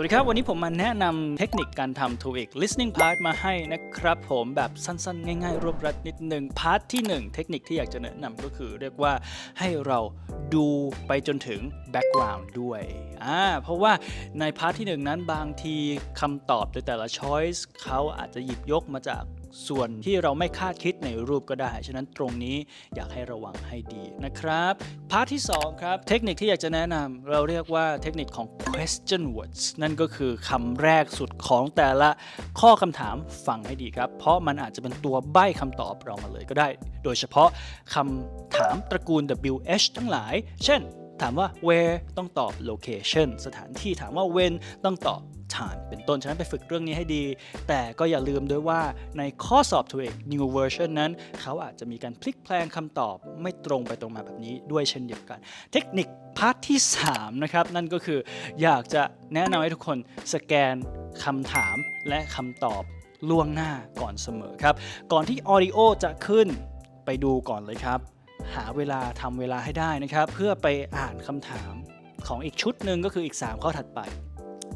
วัสดีครับ วันนี้ผมมาแนะนำเทคนิคการทำ TOEIC listening part มาให้นะครับ ผมแบบสั้นๆ ง่ายๆ รวบรัดนิดหนึ่งพาร์ทที่ 1 เทคนิคที่อยากจะแนะนำก็คือเรียกว่าให้เราดูไปจนถึง background ด้วยอ่าเพราะว่าในพาร์ทที่ 1 นั้นบางทีคำตอบในแต่ละ choice เขาอาจจะหยิบยกมาจากส่วนที่เราไม่คาดคิดในรูปก็ได้ ฉะนั้นตรงนี้อยากให้ระวังให้ดีนะครับพาร์ทที่ 2 ครับ เทคนิคที่อยากจะแนะนำเราเรียกว่าเทคนิคของ question words นั่นก็คือคำแรกสุดของแต่ละข้อคำถามฟังให้ดีครับ เพราะมันอาจจะเป็นตัวใบ้คำตอบเรามาเลยก็ได้ โดยเฉพาะคำถามตระกูล WH ทั้งหลาย เช่น ถามว่า where ต้องตอบ location สถานที่ถามว่า when ต้องตอบ time เป็นต้น ฉะนั้นไปฝึกเรื่องนี้ให้ดี แต่ก็อย่าลืมด้วยว่าในข้อสอบ TOEIC New Version นั้น เขาอาจจะมีการพลิกแพลงคำตอบไม่ตรงไปตรงมาแบบนี้ด้วยเช่นเดียวกัน เทคนิคพาร์ทที่ 3 นะครับ นั่นก็คืออยากจะแนะนำให้ทุกคนสแกนคำถามและคำตอบล่วงหน้าก่อนเสมอครับ ก่อนที่ออดิโอจะขึ้นไปดูก่อนเลยครับ หาเวลาทำเวลาให้ได้นะครับ เพื่อไปอ่านคำถามของอีกชุดหนึ่งก็คืออีก 3 ข้อถัดไป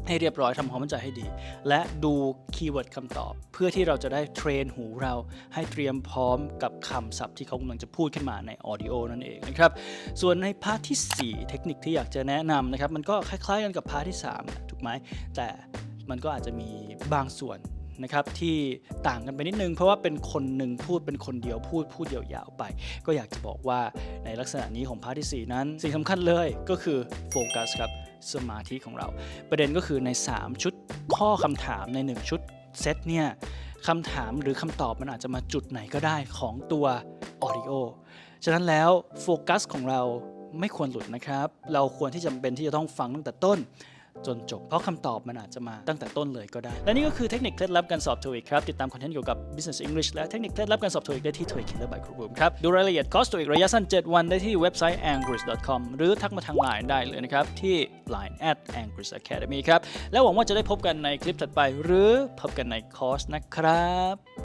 ให้เรียบร้อยทำความเข้าใจให้ดี และดูคีย์เวิร์ดคำตอบ เพื่อที่เราจะได้เทรนหูเราให้เตรียมพร้อมกับคำศัพท์ที่เขากำลังจะพูดขึ้นมาในออดิโอนั่นเองนะครับ ส่วนในพาร์ทที่ 4 เทคนิคที่อยากจะแนะนำนะครับ มันก็คล้ายๆกันกับพาร์ทที่ 3 ถูกไหม แต่มันก็อาจจะมีบางส่วนนะครับที่ต่างกันไปนิดนึง เพราะว่าเป็นคนหนึ่งพูดเป็นคนเดียวพูดพูดยาวๆไป ก็อยากจะบอกว่าในลักษณะนี้ของพาร์ทที่ 4 นั้น สิ่งสำคัญเลยก็คือโฟกัสครับ สมาธิของเรา ประเด็นก็คือใน 3 ชุดข้อคำถามใน 1 ชุดเซตเนี่ยคำถามหรือคำตอบมันอาจจะมาจุดไหนก็ได้ของตัวออริโอฉะนั้นแล้วโฟกัสของเราไม่ควรหลุดนะครับ เราควรที่จำเป็นที่จะต้องฟังตั้งแต่ต้น จนจบ เพราะคำตอบมันอาจจะมาตั้งแต่ต้นเลยก็ได้ และนี่ก็คือเทคนิคเคล็ดลับการสอบ TOEIC ครับ ติดตามคอนเทนต์เกี่ยวกับ Business English และเทคนิคเคล็ดลับการสอบ TOEIC ได้ที่ TOEIC Killer by Chrome ครับ ดูรายละเอียดคอร์ส TOEIC ระยะสั้น 7 วันได้ที่เว็บไซต์ angris.com หรือทักมาทาง Line ได้เลยนะครับ ที่ line at angris academy ครับ และหวังว่าจะได้พบกันในคลิปถัดไป หรือพบกันในคอร์สนะครับ